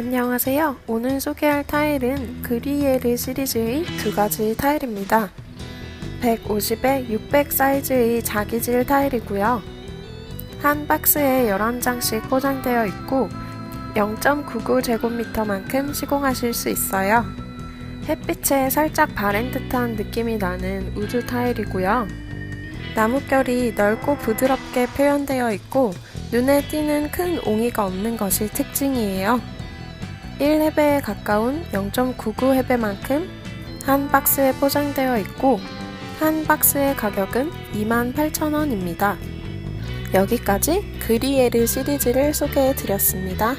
안녕하세요. 오늘 소개할 타일은 그리에르 시리즈의 두 가지 타일입니다. 150에 600 사이즈의 자기질 타일이고요. 한 박스에 11장씩 포장되어 있고 0.99제곱미터만큼 시공하실 수 있어요. 햇빛에 살짝 바랜 듯한 느낌이 나는 우드 타일이고요. 나뭇결이 넓고 부드럽게 표현되어 있고 눈에 띄는 큰 옹이가 없는 것이 특징이에요. 1헤베에 가까운 0.99헤베만큼 한 박스에 포장되어 있고 한 박스의 가격은 28,000원입니다. 여기까지 그리에르 시리즈를 소개해 드렸습니다.